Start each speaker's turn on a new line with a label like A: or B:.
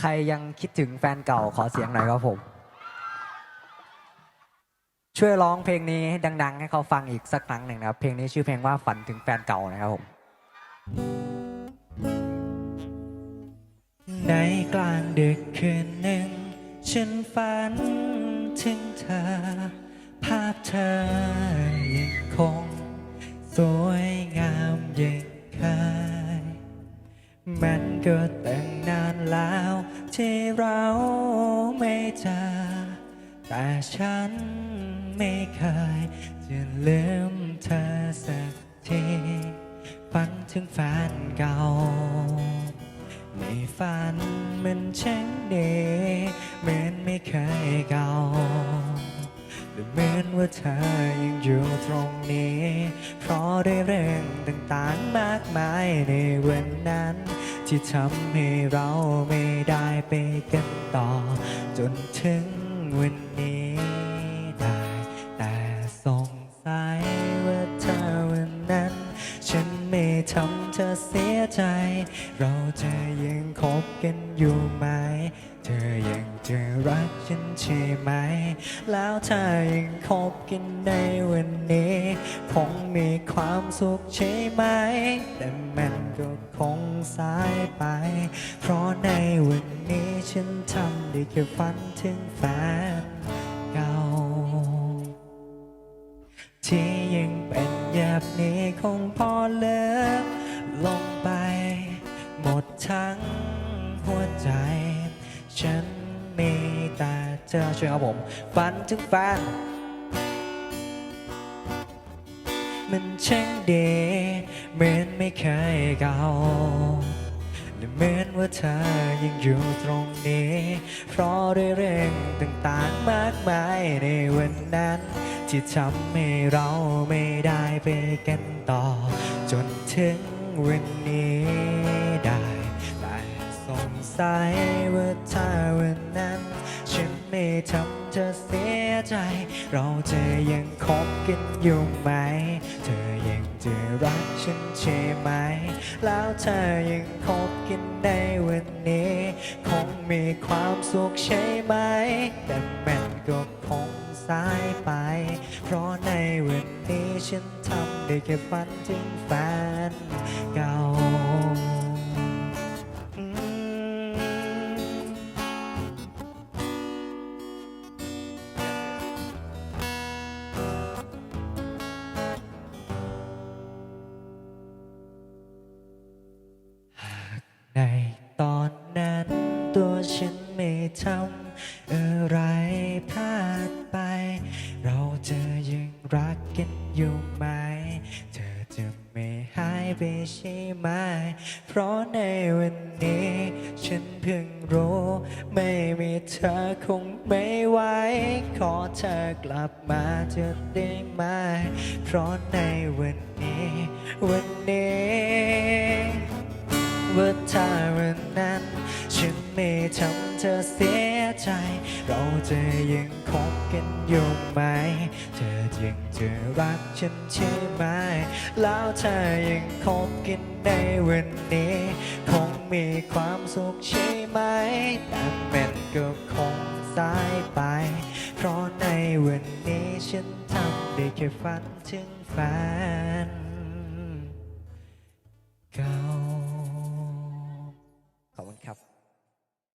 A: ใครยังคิดถึงแฟนเก่าขอเสียงหน่อยครับผม ช่วยร้องเพลงนี้ดัง ๆ ให้เขาฟังอีกสักครั้งหนึ่งนะครับ เพลงนี้ชื่อเพลงว่าฝันถึงแฟนเก่านะครับผมในกลางดึกคืนหนึ่ง ฉันฝันถึงเธอ ภาพเธอยังคง สวยงามยังเคยมันก็ตั้ง นานแล้วที่เราไม่เจอแต่ฉันไม่เคยจะลืมเธอสักทีฝันถึงแฟนเก่าในฝันมันช่างดีเหมือนไม่เคยเก่าแต่เหมือนว่าเธอยังอยู่ตรงนี้ เพราะได้เรื่องต่างๆมากมายในวันนั้น ที่ทำให้เราไม่ได้ไปกันต่อ จนถึงวันนี้ได้ แต่สงสัยว่าเธอวันนั้น ฉันไม่ทำเธอเสียใจ เราจะยังคบกันอยู่ไหม เธอยังจะรักฉันใช่ไหม แล้วถ้ายังคบกันในวันนี้ มีความสุขใช่ไหม แต่มันก็คงสายไป เพราะในวันนี้ฉันทำได้แค่ฝันถึงแฟนเก่า ที่ยังเป็นแบบนี้คงพอเลิกลงไป หมดทั้งหัวใจ ฉันมีแต่เธอช่วยครับผม ฝันถึงแฟน มันช่างดีเหมือนไม่เคยเก่าและเหมือนว่าเธอยังอยู่ตรงนี้ เพราะด้วยเรื่องต่างๆมากมายในวันนั้น ที่ทำให้เราไม่ได้ไปกันต่อ จนถึงวันนี้ได้ แต่สงสัยว่าถ้าวันนั้น ฉันไม่ทำ เธอเสียใจ เราจะยังคบกันอยู่ไหม เธอยังจะรักฉันใช่ไหม แล้วเธอยังคบกันในวันนี้ คงมีความสุขใช่ไหม แต่มันก็คงสายไป เพราะในวันนี้ฉันทำได้แค่ฝันถึงแฟนเก่า ฉันไม่ทำอะไรพลาดไป เราจะยังรักกันอยู่ไหม เธอจะไม่หายไปใช่ไหม เพราะในวันนี้ ฉันเพิ่งรู้ ไม่มีเธอคงไม่ไหวขอเธอกลับมาจะได้ไหม เพราะในวันนี้ วันนี้ว่าถ้าวันนั้นฉัน ไม่ทำเธอเสียใจ เราจะยังคบกันอยู่ไหม เธอยังจะรักฉันใช่ไหม แล้วเธอยังคบกันในวันนี้ คงมีความสุขใช่ไหม แต่มันก็คงสายไป เพราะในวันนี้ฉันทำได้แค่ฝันถึงแฟน